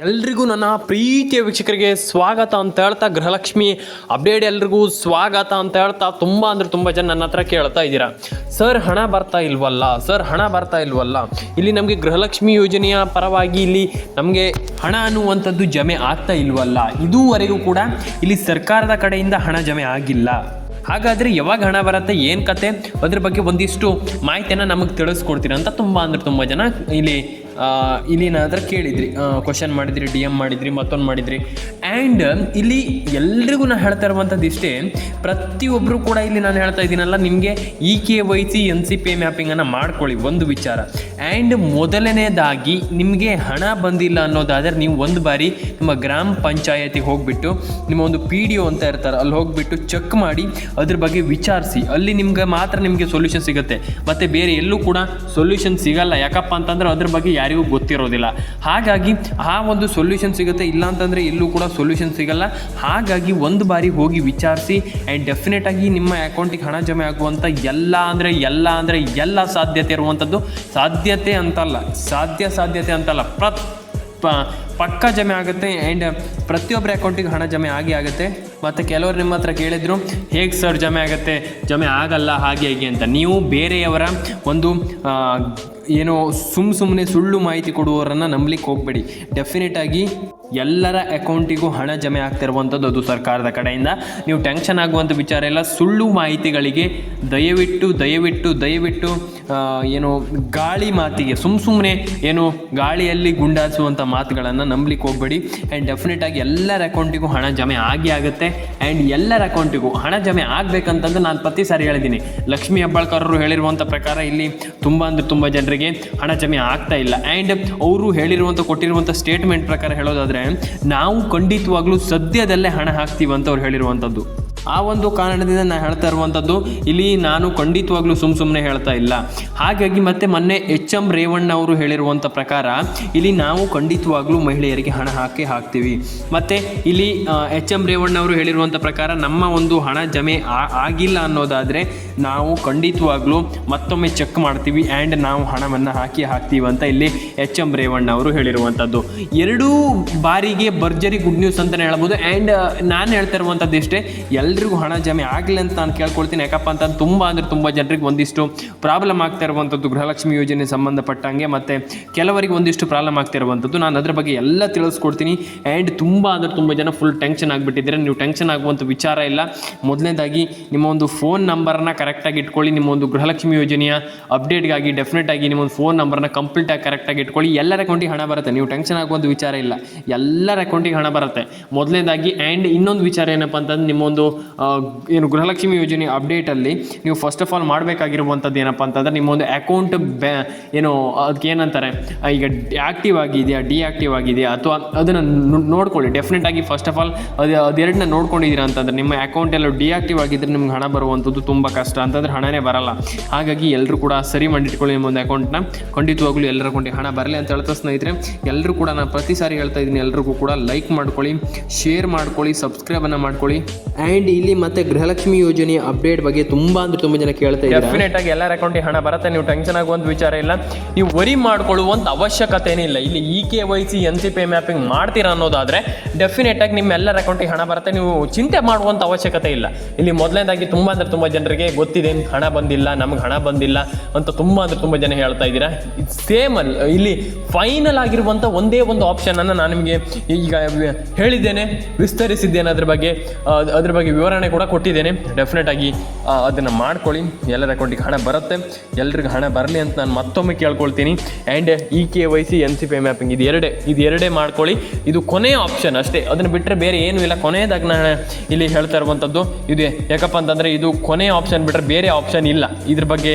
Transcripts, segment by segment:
ಎಲ್ರಿಗೂ ನನ್ನ ಪ್ರೀತಿಯ ವೀಕ್ಷಕರಿಗೆ ಸ್ವಾಗತ ಅಂತ ಹೇಳ್ತಾ ಗೃಹಲಕ್ಷ್ಮಿ ಅಪ್ಡೇಟ್ ಎಲ್ರಿಗೂ ಸ್ವಾಗತ ಅಂತ ಹೇಳ್ತಾ ತುಂಬ ಅಂದ್ರೆ ತುಂಬ ಜನ ನನ್ನ ಹತ್ರ ಕೇಳ್ತಾ ಇದ್ದೀರಾ. ಸರ್, ಹಣ ಬರ್ತಾ ಇಲ್ವಲ್ಲ? ಸರ್, ಹಣ ಬರ್ತಾ ಇಲ್ವಲ್ಲ? ಇಲ್ಲಿ ನಮಗೆ ಗೃಹಲಕ್ಷ್ಮಿ ಯೋಜನೆಯ ಪರವಾಗಿ ಇಲ್ಲಿ ನಮಗೆ ಹಣ ಅನ್ನುವಂಥದ್ದು ಜಮೆ ಆಗ್ತಾ ಇಲ್ವಲ್ಲ? ಇದುವರೆಗೂ ಕೂಡ ಇಲ್ಲಿ ಸರ್ಕಾರದ ಕಡೆಯಿಂದ ಹಣ ಜಮೆ ಆಗಿಲ್ಲ. ಹಾಗಾದರೆ ಯಾವಾಗ ಹಣ ಬರುತ್ತೆ, ಏನು ಕತೆ? ಅದ್ರ ಬಗ್ಗೆ ಒಂದಿಷ್ಟು ಮಾಹಿತಿಯನ್ನು ನಮಗೆ ತಿಳಿಸ್ಕೊಡ್ತೀರಾ ಅಂತ ತುಂಬ ಅಂದ್ರೆ ತುಂಬ ಜನ ಇಲ್ಲಿ ಇಲ್ಲಿ ಏನಾದರೂ ಕೇಳಿದ್ರಿ. ಕ್ವಶನ್ ಮಾಡಿದ್ರಿ ಡಿ ಎಂ ಮಾಡಿದ್ರಿ, ಮತ್ತೊಂದು ಮಾಡಿದ್ರಿ. ಆ್ಯಂಡ್ ಇಲ್ಲಿ ಎಲ್ರಿಗೂ ನಾನು ಹೇಳ್ತಾ ಇರುವಂಥದ್ದು ಇಷ್ಟೇ ಪ್ರತಿಯೊಬ್ಬರು ಕೂಡ ಇಲ್ಲಿ ನಾನು ಹೇಳ್ತಾ ಇದ್ದೀನಲ್ಲ, ನಿಮಗೆ E K Y C N C P ಮ್ಯಾಪಿಂಗನ್ನು ಮಾಡ್ಕೊಳ್ಳಿ, ಒಂದು ವಿಚಾರ. ಆ್ಯಂಡ್ ಮೊದಲನೇದಾಗಿ ನಿಮಗೆ ಹಣ ಬಂದಿಲ್ಲ ಅನ್ನೋದಾದರೆ ನೀವು ಒಂದು ಬಾರಿ ನಿಮ್ಮ ಗ್ರಾಮ ಪಂಚಾಯತಿಗೆ ಹೋಗಿಬಿಟ್ಟು, ನಿಮ್ಮ ಒಂದು ಪಿ ಡಿ ಒ ಅಂತ ಇರ್ತಾರೆ, ಅಲ್ಲಿ ಹೋಗಿಬಿಟ್ಟು ಚೆಕ್ ಮಾಡಿ, ಅದ್ರ ಬಗ್ಗೆ ವಿಚಾರಿಸಿ. ಅಲ್ಲಿ ನಿಮ್ಗೆ ಮಾತ್ರ ನಿಮಗೆ ಸೊಲ್ಯೂಷನ್ ಸಿಗುತ್ತೆ. ಮತ್ತು ಬೇರೆ ಎಲ್ಲೂ ಕೂಡ ಸೊಲ್ಯೂಷನ್ ಸಿಗಲ್ಲ. ಯಾಕಪ್ಪ ಅಂತಂದ್ರೆ ಅದ್ರ ಬಗ್ಗೆ ಯಾರಿಗೂ ಗೊತ್ತಿರೋದಿಲ್ಲ. ಹಾಗಾಗಿ ಆ ಒಂದು ಸೊಲ್ಯೂಷನ್ ಸಿಗುತ್ತೆ. ಇಲ್ಲ ಅಂತಂದರೆ ಎಲ್ಲೂ ಕೂಡ ಸೊಲ್ಯೂಷನ್ ಸಿಗಲ್ಲ. ಹಾಗಾಗಿ ಒಂದು ಬಾರಿ ಹೋಗಿ ವಿಚಾರಿಸಿ ಆ್ಯಂಡ್ ಡೆಫಿನೆಟಾಗಿ ನಿಮ್ಮ ಅಕೌಂಟಿಗೆ ಹಣ ಜಮೆ ಆಗುವಂಥ ಎಲ್ಲ ಅಂದರೆ ಎಲ್ಲ ಅಂದರೆ ಎಲ್ಲ ಸಾಧ್ಯತೆ ಇರುವಂಥದ್ದು ಸಾಧ್ಯತೆ ಅಂತಲ್ಲ, ಸಾಧ್ಯ ಸಾಧ್ಯತೆ ಅಂತಲ್ಲ. ಪ್ರತ್ ಪಕ್ಕ ಜಮೆ ಆಗುತ್ತೆ ಆ್ಯಂಡ್ ಪ್ರತಿಯೊಬ್ಬರ ಅಕೌಂಟಿಗೆ ಹಣ ಜಮೆ ಆಗಿ ಆಗುತ್ತೆ. ಮತ್ತು ಕೆಲವರು ನಿಮ್ಮ ಹತ್ರ ಕೇಳಿದ್ರು, ಹೇಗೆ ಸರ್ ಜಮೆ ಆಗುತ್ತೆ? ಜಮೆ ಆಗಲ್ಲ, ಹಾಗೆ, ಹೇಗೆ ಅಂತ. ನೀವು ಬೇರೆಯವರ ಒಂದು ಏನೋ ಸುಮ್ಮ ಸುಮ್ಮನೆ ಸುಳ್ಳು ಮಾಹಿತಿ ಕೊಡುವವರನ್ನು ನಂಬಲಿಕ್ಕೆ ಹೋಗಬೇಡಿ. ಡೆಫಿನೆಟ್ ಆಗಿ ಎಲ್ಲರ ಅಕೌಂಟಿಗೂ ಹಣ ಜಮೆ ಆಗ್ತಿರುವಂಥದ್ದು ಅದು ಸರ್ಕಾರದ ಕಡೆಯಿಂದ. ನೀವು ಟೆನ್ಷನ್ ಆಗುವಂಥ ವಿಚಾರ ಎಲ್ಲ ಸುಳ್ಳು ಮಾಹಿತಿಗಳಿಗೆ ದಯವಿಟ್ಟು ದಯವಿಟ್ಟು ದಯವಿಟ್ಟು ಏನು ಗಾಳಿ ಮಾತಿಗೆ ಸುಮ್ಮ ಸುಮ್ಮನೆ ಏನು ಗಾಳಿಯಲ್ಲಿ ಗುಂಡಾಸುವಂಥ ಮಾತುಗಳನ್ನು ನಂಬಲಿಕ್ಕೆ ಹೋಗಬೇಡಿ. ಆ್ಯಂಡ್ ಡೆಫಿನೆಟಾಗಿ ಎಲ್ಲರ ಅಕೌಂಟಿಗೂ ಹಣ ಜಮೆ ಆಗಿ ಆಗುತ್ತೆ. ಆ್ಯಂಡ್ ಎಲ್ಲರ ಅಕೌಂಟಿಗೂ ಹಣ ಜಮೆ ಆಗಬೇಕಂತಂದ್ರೆ ನಾನು ಪ್ರತಿ ಸಾರಿ ಹೇಳಿದ್ದೀನಿ. ಲಕ್ಷ್ಮೀ ಹೆಬ್ಬಾಳ್ಕರರು ಹೇಳಿರುವಂಥ ಪ್ರಕಾರ ಇಲ್ಲಿ ತುಂಬ ಅಂದರೆ ತುಂಬ ಜನರಿಗೆ ಹಣ ಜಮೆ ಆಗ್ತಾ ಇಲ್ಲ. ಆ್ಯಂಡ್ ಅವರು ಹೇಳಿರುವಂಥ ಕೊಟ್ಟಿರುವಂಥ ಸ್ಟೇಟ್ಮೆಂಟ್ ಪ್ರಕಾರ ಹೇಳೋದಾದರೆ, ನಾವು ಖಂಡಿತವಾಗ್ಲೂ ಸದ್ಯದಲ್ಲೇ ಹಣ ಹಾಕ್ತೀವಿ ಅಂತ ಅವ್ರು ಹೇಳಿರುವಂಥದ್ದು ಆ ಒಂದು ಕಾರಣದಿಂದ ನಾನು ಹೇಳ್ತಾ ಇರುವಂಥದ್ದು, ಇಲ್ಲಿ ನಾನು ಖಂಡಿತವಾಗ್ಲೂ ಸುಮ್ಮ ಸುಮ್ಮನೆ ಹೇಳ್ತಾ ಇಲ್ಲ. ಹಾಗಾಗಿ ಮತ್ತೆ ಮೊನ್ನೆ ಎಚ್ ಎಂ ರೇವಣ್ಣ ಅವರು ಹೇಳಿರುವಂಥ ಪ್ರಕಾರ, ಇಲ್ಲಿ ನಾವು ಖಂಡಿತವಾಗ್ಲೂ ಮಹಿಳೆಯರಿಗೆ ಹಣ ಹಾಕಿ ಹಾಕ್ತೀವಿ. ಮತ್ತು ಇಲ್ಲಿ ಎಚ್ ಎಂ ರೇವಣ್ಣ ಅವರು ಹೇಳಿರುವಂಥ ಪ್ರಕಾರ, ನಮ್ಮ ಒಂದು ಹಣ ಜಮೆ ಆಗಿಲ್ಲ ಅನ್ನೋದಾದರೆ, ನಾವು ಖಂಡಿತವಾಗ್ಲೂ ಮತ್ತೊಮ್ಮೆ ಚೆಕ್ ಮಾಡ್ತೀವಿ ಆ್ಯಂಡ್ ನಾವು ಹಣವನ್ನು ಹಾಕಿ ಹಾಕ್ತೀವಿ ಅಂತ ಇಲ್ಲಿ ಎಚ್ ಎಂ ರೇವಣ್ಣ ಅವರು ಹೇಳಿರುವಂಥದ್ದು. ಎರಡೂ ಬಾರಿಗೆ ಭರ್ಜರಿ ಗುಡ್ ನ್ಯೂಸ್ ಅಂತಲೇ ಹೇಳ್ಬೋದು. ಆ್ಯಂಡ್ ನಾನು ಹೇಳ್ತಾ ಇರುವಂಥದ್ದು ಇಷ್ಟೇ ಎಲ್ರಿಗೂ ಹಣ ಜಮೆ ಆಗಲಿ ಅಂತ ನಾನು ಕೇಳ್ಕೊಳ್ತೀನಿ. ಯಾಕಪ್ಪ ಅಂತ ತುಂಬ ಅಂದರೆ ತುಂಬ ಜನರಿಗೆ ಒಂದಿಷ್ಟು ಪ್ರಾಬ್ಲಮ್ ಆಗ್ತಾ ಇರುವಂಥದ್ದು ಗೃಹಲಕ್ಷ್ಮಿ ಯೋಜನೆ ಸಂಬಂಧಪಟ್ಟಂಗೆ ಮತ್ತು ಕೆಲವರಿಗೆ ಒಂದಿಷ್ಟು ಪ್ರಾಬ್ಲಮ್ ಆಗ್ತಾ ಇರುವಂಥದ್ದು ನಾನು ಅದ್ರ ಬಗ್ಗೆ ಎಲ್ಲ ತಿಳಿಸ್ಕೊಡ್ತೀನಿ. ಆ್ಯಂಡ್ ತುಂಬ ಅಂದರೆ ತುಂಬ ಜನ ಫುಲ್ ಟೆನ್ಷನ್ ಆಗಿಬಿಟ್ಟಿದ್ದೀರ. ನೀವು ಟೆನ್ಷನ್ ಆಗುವಂಥ ವಿಚಾರ ಇಲ್ಲ. ಮೊದಲನೇದಾಗಿ ನಿಮ್ಮ ಒಂದು ಫೋನ್ ನಂಬರ್ನ ಕರೆಕ್ಟಾಗಿ ಇಟ್ಕೊಳ್ಳಿ. ನಿಮ್ಮ ಒಂದು ಗೃಹಲಕ್ಷ್ಮಿ ಯೋಜನೆಯ ಅಪ್ಡೇಟ್ಗಾಗಿ ಡೆಫಿನೆಟ್ ಆಗಿ ನಿಮ್ಮ ಒಂದು ಫೋನ್ ನಂಬರ್ನ ಕಂಪ್ಲೀಟಾಗಿ ಕರೆಕ್ಟಾಗಿ ಇಟ್ಕೊಳ್ಳಿ. ಎಲ್ಲರ ಅಕೌಂಟಿಗೆ ಹಣ ಬರುತ್ತೆ. ನೀವು ಟೆನ್ಷನ್ ಆಗುವಂಥ ವಿಚಾರ ಇಲ್ಲ. ಎಲ್ಲರ ಅಕೌಂಟಿಗೆ ಹಣ ಬರುತ್ತೆ. ಮೊದಲನೇದಾಗಿ ಆ್ಯಂಡ್ ಇನ್ನೊಂದು ವಿಚಾರ ಏನಪ್ಪ ಅಂತಂದ್ರೆ ನಿಮ್ಮೊಂದು ಏನು ಗೃಹಲಕ್ಷ್ಮಿ ಯೋಜನೆ ಅಪ್ಡೇಟಲ್ಲಿ ನೀವು ಫಸ್ಟ್ ಆಫ್ ಆಲ್ ಮಾಡಬೇಕಾಗಿರುವಂಥದ್ದು ಏನಪ್ಪ ಅಂತಂದ್ರೆ ನಿಮ್ಮೊಂದು ಅಕೌಂಟ್ ಬ್ಯಾ ಏನು, ಅದಕ್ಕೆ ಏನಂತಾರೆ ಈಗ ಆ್ಯಕ್ಟಿವ್ ಆಗಿದೆಯಾ ಡಿಆಕ್ಟಿವ್ ಆಗಿದೆಯಾ, ಅಥವಾ ಅದನ್ನು ನೋಡ್ಕೊಳ್ಳಿ. ಡೆಫಿನೆಟ್ ಆಗಿ ಫಸ್ಟ್ ಆಫ್ ಆಲ್ ಅದು ಅದೆರಡನ್ನ ನೋಡ್ಕೊಂಡಿದ್ದೀರಾ ಅಂತಂದ್ರೆ ನಿಮ್ಮ ಅಕೌಂಟ್ ಎಲ್ಲ ಡಿಆಕ್ಟಿವ್ ಆಗಿದ್ದರೆ ನಿಮ್ಗೆ ಹಣ ಬರುವಂಥದ್ದು ತುಂಬ ಕಷ್ಟ. ಅಂತಂದ್ರೆ ಹಣನೇ ಬರಲ್ಲ. ಹಾಗಾಗಿ ಎಲ್ಲರೂ ಕೂಡ ಸರಿ ಮಾಡಿಟ್ಕೊಳ್ಳಿ ನಿಮ್ಮ ಒಂದು ಅಕೌಂಟ್ನ ಖಂಡಿತವಾಗ್ಲೂ ಎಲ್ಲರ ಅಕೌಂಟಿಗೆ ಹಣ ಬರಲಿ ಅಂತ ಹೇಳ್ತಾ ಸ್ನೇಹಿತರೆ ಎಲ್ಲರೂ ಕೂಡ ನಾನು ಪ್ರತಿ ಸಾರಿ ಹೇಳ್ತಾ ಇದ್ದೀನಿ ಎಲ್ಲರಿಗೂ ಕೂಡ ಲೈಕ್ ಮಾಡ್ಕೊಳ್ಳಿ ಶೇರ್ ಮಾಡ್ಕೊಳ್ಳಿ ಸಬ್ಸ್ಕ್ರೈಬನ್ನು ಮಾಡ್ಕೊಳ್ಳಿ ಆ್ಯಂಡ್ ಇಲ್ಲಿ ಮತ್ತೆ ಗೃಹಲಕ್ಷ್ಮಿ ಯೋಜನೆಯ ಅಪ್ಡೇಟ್ ಬಗ್ಗೆ ತುಂಬಾ ಅಂದ್ರೆ ತುಂಬಾ ಜನ ಕೇಳ್ತಾ ಇದ್ದಾರೆ? ಡೆಫಿನೆಟ್ ಆಗಿ ಎಲ್ಲರ ಅಕೌಂಟಿಗೆ ಹಣ ಬರುತ್ತೆ, ನೀವು ಟೆನ್ಷನ್ ಆಗುವಂತ ವಿಚಾರ ಇಲ್ಲ. ನೀವು ವರಿ ಮಾಡ್ಕೊಳ್ಳುವಂತ ಅವಶ್ಯಕತೆ ಇಲ್ಲ. ಇಲ್ಲಿ E K Y C N C P mapping ಮಾಡ್ತೀರಾ ಅನ್ನೋದಾದ್ರೆ ಡೆಫಿನೆಟ್ ಆಗಿ ನಿಮ್ಮ ಎಲ್ಲರ ಅಕೌಂಟಿಗೆ ಹಣ ಬರುತ್ತೆ, ನೀವು ಚಿಂತೆ ಮಾಡುವಂತ ಅವಶ್ಯಕತೆ ಇಲ್ಲ. ಇಲ್ಲಿ ಮೊದಲನೇದಾಗಿ ತುಂಬಾ ಅಂದ್ರೆ ತುಂಬಾ ಜನರಿಗೆ ಗೊತ್ತಿದೆ, ಹಣ ಬಂದಿಲ್ಲ, ನಮ್ಗೆ ಹಣ ಬಂದಿಲ್ಲ ಅಂತ ತುಂಬಾ ಅಂದ್ರೆ ತುಂಬಾ ಜನ ಹೇಳ್ತಾ ಇದ್ದೀರಾ. ಸೇಮ್ ಅಲ್ಲಿ ಇಲ್ಲಿ ಫೈನಲ್ ಆಗಿರುವಂಥ ಒಂದೇ ಒಂದು ಆಪ್ಷನ್ ಅನ್ನು ನಾನು ನಿಮಗೆ ಈಗ ಹೇಳಿದ್ದೇನೆ. ವಿಸ್ತರಿಸಿದ್ದೇನೆ ಅದ್ರ ಬಗ್ಗೆ ಅದ್ರ ಬಗ್ಗೆ ವಿವರಣೆ ಕೂಡ ಕೊಟ್ಟಿದ್ದೇನೆ. ಡೆಫಿನೆಟ್ ಆಗಿ ಅದನ್ನು ಮಾಡ್ಕೊಳ್ಳಿ. ಎಲ್ಲರ ಅಕೌಂಟಿಗೆ ಹಣ ಬರುತ್ತೆ. ಎಲ್ರಿಗೂ ಹಣ ಬರಲಿ ಅಂತ ನಾನು ಮತ್ತೊಮ್ಮೆ ಕೇಳ್ಕೊಳ್ತೀನಿ. And E K Y C N C P mapping ಇದು ಎರಡೇ ಇದು ಎರಡೇ ಮಾಡ್ಕೊಳ್ಳಿ. ಇದು ಕೊನೆಯ ಆಪ್ಷನ್ ಅಷ್ಟೇ. ಅದನ್ನು ಬಿಟ್ಟರೆ ಬೇರೆ ಏನೂ ಇಲ್ಲ. ಕೊನೆಯದಾಗಿ ನಾನು ಇಲ್ಲಿ ಹೇಳ್ತಾ ಇರುವಂಥದ್ದು ಇದು ಯಾಕಪ್ಪ ಅಂತಂದರೆ ಇದು ಕೊನೆಯ ಆಪ್ಷನ್ ಬಿಟ್ಟರೆ ಬೇರೆ ಆಪ್ಷನ್ ಇಲ್ಲ. ಇದ್ರ ಬಗ್ಗೆ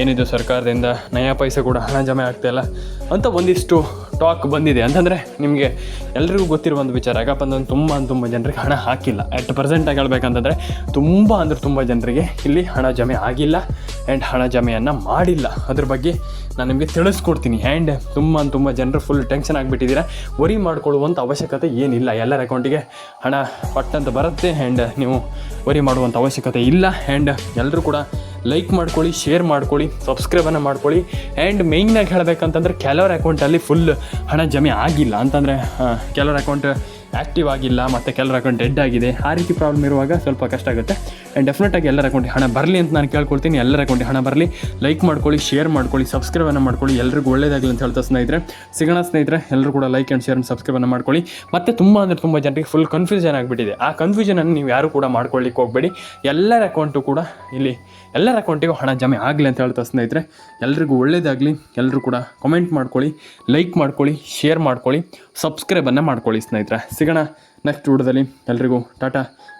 ಏನಿದು ಸರ್ಕಾರದಿಂದ ನಯ ಪೈಸೆ ಕೂಡ ಹಣ ಜಮೆ ಆಗ್ತಾಯಿಲ್ಲ ಅಂತ ಒಂದಿಷ್ಟು ಟಾಕ್ ಬಂದಿದೆ. ಅಂತಂದರೆ ನಿಮಗೆ ಎಲ್ರಿಗೂ ಗೊತ್ತಿರುವ ಒಂದು ವಿಚಾರ ಯಾಕಪ್ಪ ಅಂತಂದ್ರೆ ತುಂಬ ತುಂಬ ಜನರಿಗೆ ಹಣ ಹಾಕಿಲ್ಲ. ಅಟ್ ಪ್ರೆಸೆಂಟಾಗಿ ಹೇಳ್ಬೇಕಂತಂದರೆ ತುಂಬ ಅಂದರೆ ತುಂಬ ಜನರಿಗೆ ಇಲ್ಲಿ ಹಣ ಜಮೆ ಆಗಿಲ್ಲ ಆ್ಯಂಡ್ ಹಣ ಜಮೆಯನ್ನು ಮಾಡಿಲ್ಲ. ಅದ್ರ ಬಗ್ಗೆ ನಾನು ನಿಮಗೆ ತಿಳಿಸ್ಕೊಡ್ತೀನಿ. ಆ್ಯಂಡ್ ತುಂಬ ತುಂಬ ಜನರು ಫುಲ್ ಟೆನ್ಷನ್ ಆಗಿಬಿಟ್ಟಿದ್ದೀರಾ. ವರಿ ಮಾಡ್ಕೊಳ್ಳುವಂಥ ಅವಶ್ಯಕತೆ ಏನಿಲ್ಲ. ಎಲ್ಲರ ಅಕೌಂಟಿಗೆ ಹಣ ಪಟ್ಟಂತ ಬರುತ್ತೆ. ಆ್ಯಂಡ್ ನೀವು ವರಿ ಮಾಡುವಂಥ ಅವಶ್ಯಕತೆ ಇಲ್ಲ. ಆ್ಯಂಡ್ ಎಲ್ಲರೂ ಕೂಡ ಲೈಕ್ ಮಾಡ್ಕೊಳ್ಳಿ ಶೇರ್ ಮಾಡ್ಕೊಳ್ಳಿ ಸಬ್ಸ್ಕ್ರೈಬನ್ನು ಮಾಡ್ಕೊಳ್ಳಿ. ಆ್ಯಂಡ್ ಮೇಯ್ನಾಗಿ ಹೇಳಬೇಕಂತಂದ್ರೆ ಕೆಲವ್ರ ಅಕೌಂಟಲ್ಲಿ ಫುಲ್ ಹಣ ಜಮೆ ಆಗಿಲ್ಲ ಅಂತಂದರೆ ಕೆಲವ್ರ ಅಕೌಂಟ್ ಆ್ಯಕ್ಟಿವ್ ಆಗಿಲ್ಲ, ಮತ್ತು ಕೆಲವ್ರ ಅಕೌಂಟ್ ಡೆಡ್ ಆಗಿದೆ. ಆ ರೀತಿ ಪ್ರಾಬ್ಲಮ್ ಇರುವಾಗ ಸ್ವಲ್ಪ ಕಷ್ಟ ಆಗುತ್ತೆ. ಡೆಫಿನೆಟಾಗಿ ಎಲ್ಲರ ಅಕೌಂಟಿಗೆ ಹಣ ಬರಲಿ ಅಂತ ನಾನು ಕೇಳ್ಕೊಳ್ತೀನಿ. ಎಲ್ಲರ ಅಕೌಂಟಿಗೆ ಹಣ ಬರಲಿ. ಲೈಕ್ ಮಾಡ್ಕೊಳ್ಳಿ ಶೇರ್ ಮಾಡ್ಕೊಳ್ಳಿ ಸಬ್ಸ್ಕ್ರೈಬನ್ನು ಮಾಡ್ಕೊಳ್ಳಿ. ಎಲ್ಲರಿಗೂ ಒಳ್ಳೇದಾಗಲಿ ಅಂತ ಹೇಳ್ತಾ ಸ್ನೇಹಿತರೆ. ಸಿಗೋಣ ಸ್ನೇಹಿತರೆ ಎಲ್ಲರೂ ಕೂಡ ಲೈಕ್ ಆ್ಯಂಡ್ ಶೇರ್ ಸಬ್ಸ್ಕ್ರೈಬನ್ನು ಮಾಡ್ಕೊಳ್ಳಿ. ಮತ್ತು ತುಂಬ ಅಂದರೆ ತುಂಬ ಜನರಿಗೆ ಫುಲ್ ಕನ್ಫ್ಯೂಷನ್ ಆಗಿಬಿಟ್ಟಿದೆ. ಆ ಕನ್ಫ್ಯೂಷನನ್ನು ನೀವು ಯಾರು ಕೂಡ ಮಾಡ್ಕೊಳ್ಳಿಕ್ಕೆ ಹೋಗಬೇಡಿ. ಎಲ್ಲರ ಅಕೌಂಟು ಕೂಡ ಇಲ್ಲಿ ಎಲ್ಲರ ಅಕೌಂಟಿಗೂ ಹಣ ಜಮೆ ಆಗಲಿ ಅಂತ ಹೇಳ್ತಾ ಸ್ನೇಹಿತರೆ. ಎಲ್ರಿಗೂ ಒಳ್ಳೇದಾಗಲಿ. ಎಲ್ಲರೂ ಕೂಡ ಕಮೆಂಟ್ ಮಾಡ್ಕೊಳ್ಳಿ ಲೈಕ್ ಮಾಡ್ಕೊಳ್ಳಿ ಶೇರ್ ಮಾಡ್ಕೊಳ್ಳಿ ಸಬ್ಸ್ಕ್ರೈಬನ್ನು ಮಾಡ್ಕೊಳ್ಳಿ ಸ್ನೇಹಿತರೆ. ಸಿಗೋಣ ನೆಕ್ಸ್ಟ್ ವಿಡಿಯೋದಲ್ಲಿ. ಎಲ್ರಿಗೂ ಟಾಟಾ.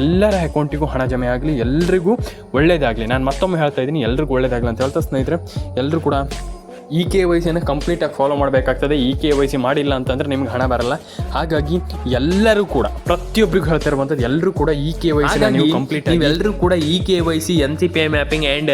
ಎಲ್ಲರ ಅಕೌಂಟಿಗೂ ಹಣ ಜಮೆ ಆಗಲಿ ಎಲ್ರಿಗೂ ಒಳ್ಳೇದಾಗಲಿ. ನಾನು ಮತ್ತೊಮ್ಮೆ ಹೇಳ್ತಾ ಇದ್ದೀನಿ ಎಲ್ರಿಗೂ ಒಳ್ಳೇದಾಗಲಿ ಅಂತ ಹೇಳ್ತಾ ಸ್ನೇಹಿತರೆ ಎಲ್ಲರೂ ಕೂಡ ಇ ಕೆ ವೈ ಸಿಯನ್ನು ಕಂಪ್ಲೀಟಾಗಿ ಫಾಲೋ ಮಾಡಬೇಕಾಗ್ತದೆ. ಇ ಕೆ ವೈ ಸಿ ಮಾಡಿಲ್ಲ ಅಂತಂದರೆ ನಿಮ್ಗೆ ಹಣ ಬರಲ್ಲ. ಹಾಗಾಗಿ ಎಲ್ಲರೂ ಕೂಡ ಪ್ರತಿಯೊಬ್ಬರಿಗೂ ಹೇಳ್ತಾ ಇರುವಂಥದ್ದು ಎಲ್ಲರೂ ಕೂಡ ಇ ಕೆ ವೈ ಸಿ ನೀವು ಕಂಪ್ಲೀಟ್ ಎಲ್ಲರೂ ಕೂಡ E K Y C N C P I mapping and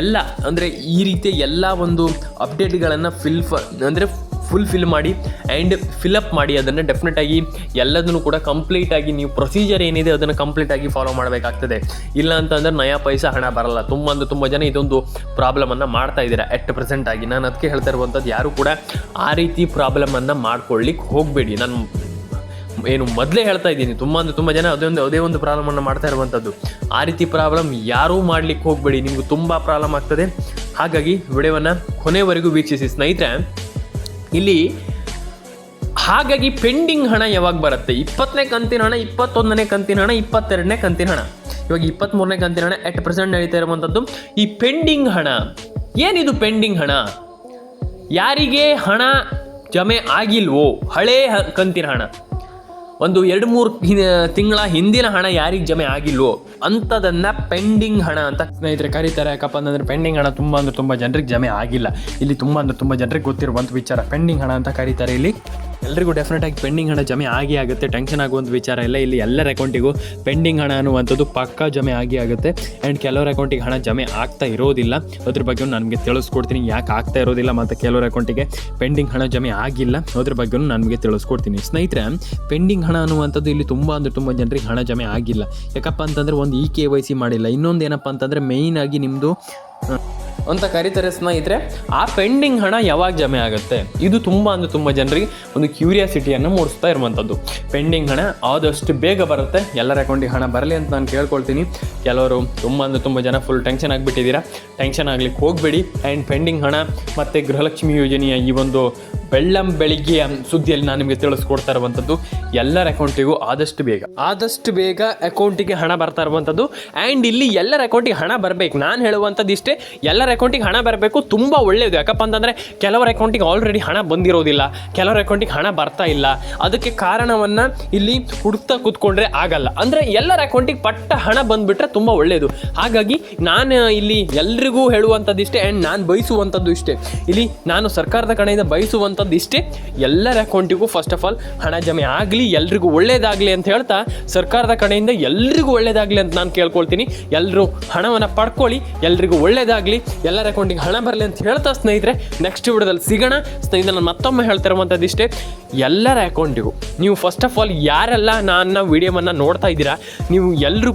ಎಲ್ಲ ಅಂದರೆ ಈ ರೀತಿಯ ಎಲ್ಲ ಒಂದು ಅಪ್ಡೇಟ್ಗಳನ್ನು ಫಿಲ್ ಫ ಅಂದರೆ ಫುಲ್ ಫಿಲ್ ಮಾಡಿ ಆ್ಯಂಡ್ ಫಿಲಪ್ ಮಾಡಿ ಅದನ್ನು ಡೆಫಿನೆಟಾಗಿ ಎಲ್ಲದನ್ನು ಕೂಡ ಕಂಪ್ಲೀಟಾಗಿ ನೀವು ಪ್ರೊಸೀಜರ್ ಏನಿದೆ ಅದನ್ನು ಕಂಪ್ಲೀಟಾಗಿ ಫಾಲೋ ಮಾಡಬೇಕಾಗ್ತದೆ. ಇಲ್ಲ ಅಂತಂದ್ರೆ ನಯಾ ಪೈಸಾ ಹಣ ಬರಲ್ಲ. ತುಂಬ ಅಂದ್ರೆ ತುಂಬ ಜನ ಇದೊಂದು ಪ್ರಾಬ್ಲಮನ್ನು ಮಾಡ್ತಾ ಇದ್ದೀರಾ ಎಟ್ ಪ್ರೆಸೆಂಟ್ ಆಗಿ. ನಾನು ಅದಕ್ಕೆ ಹೇಳ್ತಾ ಇರುವಂಥದ್ದು ಯಾರು ಕೂಡ ಆ ರೀತಿ ಪ್ರಾಬ್ಲಮನ್ನು ಮಾಡ್ಕೊಳ್ಳಿಕ್ಕೆ ಹೋಗಬೇಡಿ. ನಾನು ಏನು ಮೊದಲೇ ಹೇಳ್ತಾ ಇದ್ದೀನಿ. ತುಂಬ ಅಂದರೆ ತುಂಬ ಜನ ಅದೇ ಒಂದು ಅದೇ ಒಂದು ಪ್ರಾಬ್ಲಮನ್ನು ಮಾಡ್ತಾ ಇರುವಂಥದ್ದು ಆ ರೀತಿ ಪ್ರಾಬ್ಲಮ್ ಯಾರೂ ಮಾಡ್ಲಿಕ್ಕೆ ಹೋಗಬೇಡಿ. ನಿಮ್ಗೆ ತುಂಬ ಪ್ರಾಬ್ಲಮ್ ಆಗ್ತದೆ. ಹಾಗಾಗಿ ವಿಡಿಯೋವನ್ನು ಕೊನೆವರೆಗೂ ವೀಕ್ಷಿಸಿ. ಸ್ನೇಹಿತರೆ ಇಲ್ಲಿ ಹಾಗಾಗಿ ಪೆಂಡಿಂಗ್ ಹಣ ಯಾವಾಗ ಬರುತ್ತೆ? ಇಪ್ಪತ್ತನೇ ಕಂತಿನ ಹಣ, ಇಪ್ಪತ್ತೊಂದನೇ ಕಂತಿನ ಹಣ, ಇಪ್ಪತ್ತೆರಡನೇ ಕಂತಿನ ಹಣ. ಇವಾಗ ಇಪ್ಪತ್ತ್ಮೂರನೇ ಕಂತಿನ ಹಣ ಎಟ್ ಪ್ರೆಸೆಂಟ್ ನಡೀತಾ ಇರುವಂಥದ್ದು ಈ ಪೆಂಡಿಂಗ್ ಹಣ, ಏನಿದು ಪೆಂಡಿಂಗ್ ಹಣ? ಯಾರಿಗೆ ಹಣ ಜಮೆ ಆಗಿಲ್ವೋ, ಹಳೇ ಕಂತಿನ ಹಣ. ಒಂದು ಎರಡು ಮೂರು ತಿಂಗಳ ಹಿಂದಿನ ಹಣ ಯಾರಿಗೆ ಜಮೆ ಆಗಿಲ್ವೋ ಅಂತದನ್ನ ಪೆಂಡಿಂಗ್ ಹಣ ಅಂತ ಸ್ನೇಹಿತರೆ, ಕರೀತಾರೆ ಯಾಕಪ್ಪ ಅಂತಂದ್ರೆ ಪೆಂಡಿಂಗ್ ಹಣ ತುಂಬಾ ಅಂದ್ರೆ ತುಂಬಾ ಜನರಿಗೆ ಜಮೆ ಆಗಿಲ್ಲ. ಇಲ್ಲಿ ತುಂಬಾ ಅಂದ್ರೆ ತುಂಬಾ ಜನರಿಗೆ ಗೊತ್ತಿರುವಂತ ವಿಚಾರ. ಪೆಂಡಿಂಗ್ ಹಣ ಅಂತ ಕರೀತಾರೆ ಇಲ್ಲಿ. ಎಲ್ರಿಗೂ ಡೆಫಿನೆಟ್ ಆಗಿ ಪೆಂಡಿಂಗ್ ಹಣ ಜಮೆ ಆಗಿ ಆಗುತ್ತೆ. ಟೆನ್ಷನ್ ಆಗುವಂಥ ವಿಚಾರ ಇಲ್ಲ. ಇಲ್ಲಿ ಎಲ್ಲರ ಅಕೌಂಟಿಗೂ ಪೆಂಡಿಂಗ್ ಹಣ ಅನ್ನುವಂಥದ್ದು ಪಕ್ಕಾ ಜಮೆ ಆಗಿ ಆಗುತ್ತೆ. ಆ್ಯಂಡ್ ಕೆಲವರ ಅಕೌಂಟಿಗೆ ಹಣ ಜಮೆ ಆಗ್ತಾ ಇರೋದಿಲ್ಲ. ಅದ್ರ ಬಗ್ಗೆ ನನಗೆ ತಿಳಿಸ್ಕೊಡ್ತೀನಿ. ಯಾಕೆ ಆಗ್ತಾ ಇರೋದಿಲ್ಲ ಮತ್ತು ಕೆಲವರ ಅಕೌಂಟಿಗೆ ಪೆಂಡಿಂಗ್ ಹಣ ಜಮೆ ಆಗಿಲ್ಲ. ಅದ್ರ ಬಗ್ಗೆ ನನಗೆ ತಿಳಿಸ್ಕೊಡ್ತೀನಿ. ಸ್ನೇಹಿತರೆ ಪೆಂಡಿಂಗ್ ಹಣ ಅನ್ನುವಂಥದ್ದು ಇಲ್ಲಿ ತುಂಬ ಅಂದರೆ ತುಂಬ ಜನರಿಗೆ ಹಣ ಜಮೆ ಆಗಿಲ್ಲ. ಯಾಕಪ್ಪ ಅಂತಂದರೆ ಒಂದು ಇ ಕೆ ವೈ ಸಿ ಮಾಡಿಲ್ಲ. ಇನ್ನೊಂದು ಏನಪ್ಪ ಅಂತಂದರೆ ಮೇಯ್ನಾಗಿ ನಿಮ್ಮದು ಅಂತ ಕರೀತಾರೆ ಸ್ನೇಹಿತರೆ, ಆ ಪೆಂಡಿಂಗ್ ಹಣ ಯಾವಾಗ ಜಮೆ ಆಗುತ್ತೆ? ಇದು ತುಂಬ ಅಂದರೆ ತುಂಬ ಜನರಿಗೆ ಒಂದು ಕ್ಯೂರಿಯಾಸಿಟಿಯನ್ನು ಮೂಡಿಸ್ತಾ ಇರುವಂಥದ್ದು. ಪೆಂಡಿಂಗ್ ಹಣ ಆದಷ್ಟು ಬೇಗ ಬರುತ್ತೆ. ಎಲ್ಲರ ಅಕೌಂಟಿಗೆ ಹಣ ಬರಲಿ ಅಂತ ನಾನು ಕೇಳ್ಕೊಳ್ತೀನಿ. ಕೆಲವರು ತುಂಬ ಅಂದರೆ ತುಂಬ ಜನ ಫುಲ್ ಟೆನ್ಷನ್ ಆಗಿಬಿಟ್ಟಿದ್ದೀರಾ. ಟೆನ್ಷನ್ ಆಗಲಿಕ್ಕೆ ಹೋಗಬೇಡಿ. ಆ್ಯಂಡ್ ಪೆಂಡಿಂಗ್ ಹಣ ಮತ್ತು ಗೃಹಲಕ್ಷ್ಮಿ ಯೋಜನೆಯ ಈ ಒಂದು ಬೆಳ್ಳಂ ಬೆಳಿಗ್ಗೆಯ ಸುದ್ದಿಯಲ್ಲಿ ನಾನು ನಿಮಗೆ ತಿಳಿಸ್ಕೊಡ್ತಾ ಇರುವಂಥದ್ದು, ಎಲ್ಲರ ಅಕೌಂಟಿಗೂ ಆದಷ್ಟು ಬೇಗ. ಆದಷ್ಟು ಬೇಗ ಅಕೌಂಟಿಗೆ ಹಣ ಬರ್ತಾ ಇರುವಂಥದ್ದು. ಆ್ಯಂಡ್ ಇಲ್ಲಿ ಎಲ್ಲರ ಅಕೌಂಟಿಗೆ ಹಣ ಬರಬೇಕು. ನಾನು ಹೇಳುವಂಥದ್ದು ಇಷ್ಟೇ ಎಲ್ಲರ ಅಕೌಂಟಿಗೆ ಹಣ ಬರಬೇಕು, ತುಂಬ ಒಳ್ಳೆಯದು ಯಾಕಪ್ಪ ಅಂತಂದರೆ, ಕೆಲವರ ಅಕೌಂಟಿಗೆ ಆಲ್ರೆಡಿ ಹಣ ಬಂದಿರೋದಿಲ್ಲ. ಕೆಲವರ ಅಕೌಂಟಿಗೆ ಹಣ ಬರ್ತಾ ಇಲ್ಲ. ಅದಕ್ಕೆ ಕಾರಣವನ್ನು ಇಲ್ಲಿ ಹುಡುಕ್ತಾ ಕೂತ್ಕೊಂಡ್ರೆ ಆಗಲ್ಲ. ಅಂದರೆ ಎಲ್ಲರ ಅಕೌಂಟಿಗೆ ಪಟ್ಟ ಹಣ ಬಂದುಬಿಟ್ರೆ ತುಂಬ ಒಳ್ಳೆಯದು ಹಾಗಾಗಿ ನಾನು ಇಲ್ಲಿ ಎಲ್ರಿಗೂ ಹೇಳುವಂಥದ್ದು ಇಷ್ಟೇ ಆ್ಯಂಡ್ ನಾನು ಬಯಸುವಂಥದ್ದು ಇಷ್ಟೇ. ಇಲ್ಲಿ ನಾನು ಸರ್ಕಾರದ ಕಡೆಯಿಂದ ಬಯಸುವಂಥದ್ದು ಇಷ್ಟೇ. ಎಲ್ಲರ ಅಕೌಂಟಿಗೂ ಫಸ್ಟ್ ಆಫ್ ಆಲ್ ಹಣ ಜಮೆ ಆಗಲಿ, ಎಲ್ರಿಗೂ ಒಳ್ಳೇದಾಗಲಿ ಅಂತ ಹೇಳ್ತಾ, ಸರ್ಕಾರದ ಕಡೆಯಿಂದ ಎಲ್ರಿಗೂ ಒಳ್ಳೇದಾಗಲಿ ಅಂತ ನಾನು ಕೇಳ್ಕೊಳ್ತೀನಿ. ಎಲ್ಲರೂ ಹಣವನ್ನು ಪಡ್ಕೊಳ್ಳಿ, ಎಲ್ರಿಗೂ ಒಳ್ಳೇದಾಗಲಿ. ಎಲ್ಲರ ಅಕೌಂಟಿಗೆ ಹಣ ಬರಲಿ ಅಂತ ಹೇಳ್ತಾ ಸ್ನೇಹಿತರೆ ನೆಕ್ಸ್ಟ್ ವಿಡಿಯೋದಲ್ಲಿ ಸಿಗೋಣ. ಸ್ನೇಹಿತರೆ, ನಾನು ಮತ್ತೊಮ್ಮೆ ಹೇಳ್ತಿರುವಂಥದ್ದು ಇಷ್ಟೇ ಎಲ್ಲರ ಅಕೌಂಟಿಗೂ ನೀವು ಫಸ್ಟ್ ಆಫ್ ಆಲ್ ಯಾರೆಲ್ಲ ನನ್ನ ವಿಡಿಯೋವನ್ನು ನೋಡ್ತಾ ಇದ್ದೀರಾ, ನೀವು ಎಲ್ಲರೂ